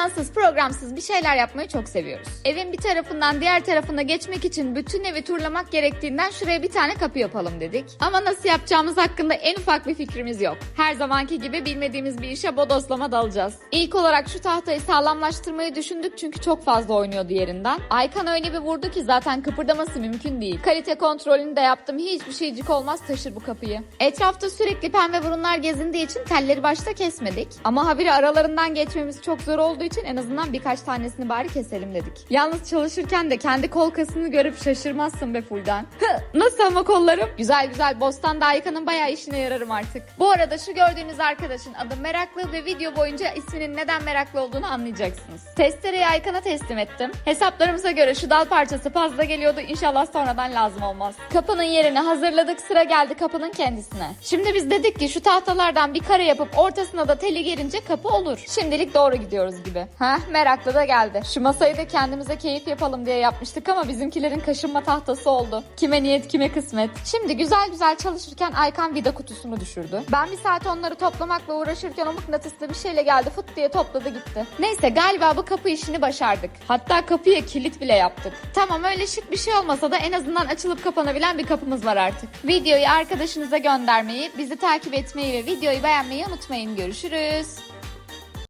Plansız, programsız bir şeyler yapmayı çok seviyoruz. Evin bir tarafından diğer tarafına geçmek için bütün evi turlamak gerektiğinden şuraya bir tane kapı yapalım dedik. Ama nasıl yapacağımız hakkında en ufak bir fikrimiz yok. Her zamanki gibi bilmediğimiz bir işe bodoslama dalacağız. İlk olarak şu tahtayı sağlamlaştırmayı düşündük çünkü çok fazla oynuyordu yerinden. Aykan öyle bir vurdu ki zaten kıpırdaması mümkün değil. Kalite kontrolünü de yaptım. Hiçbir şeycik olmaz taşır bu kapıyı. Etrafta sürekli pembe burunlar gezindiği için telleri başta kesmedik. Ama habire aralarından geçmemiz çok zor olduğu için en azından birkaç tanesini bari keselim dedik. Yalnız çalışırken de kendi kol kasını görüp şaşırmazsın be Fulden. Nasıl ama kollarım? Güzel güzel Bostan da Aykan'ın bayağı işine yararım artık. Bu arada şu gördüğünüz arkadaşın adı Meraklı ve video boyunca isminin neden meraklı olduğunu anlayacaksınız. Testereyi Aykan'a teslim ettim. Hesaplarımıza göre şu dal parçası fazla geliyordu. İnşallah sonradan lazım olmaz. Kapının yerini hazırladık. Sıra geldi kapının kendisine. Şimdi biz dedik ki şu tahtalardan bir kare yapıp ortasına da teli gelince kapı olur. Şimdilik doğru gidiyoruz gibi. Heh meraklı da geldi. Şu masayı da kendimize keyif yapalım diye yapmıştık ama bizimkilerin kaşınma tahtası oldu. Kime niyet kime kısmet. Şimdi güzel güzel çalışırken Aykan vida kutusunu düşürdü. Ben bir saat onları toplamakla uğraşırken o mıknatıslı bir şeyle geldi fıt diye topladı gitti. Neyse galiba bu kapı işini başardık. Hatta kapıya kilit bile yaptık. Tamam öyle şık bir şey olmasa da en azından açılıp kapanabilen bir kapımız var artık. Videoyu arkadaşınıza göndermeyi, bizi takip etmeyi ve videoyu beğenmeyi unutmayın. Görüşürüz.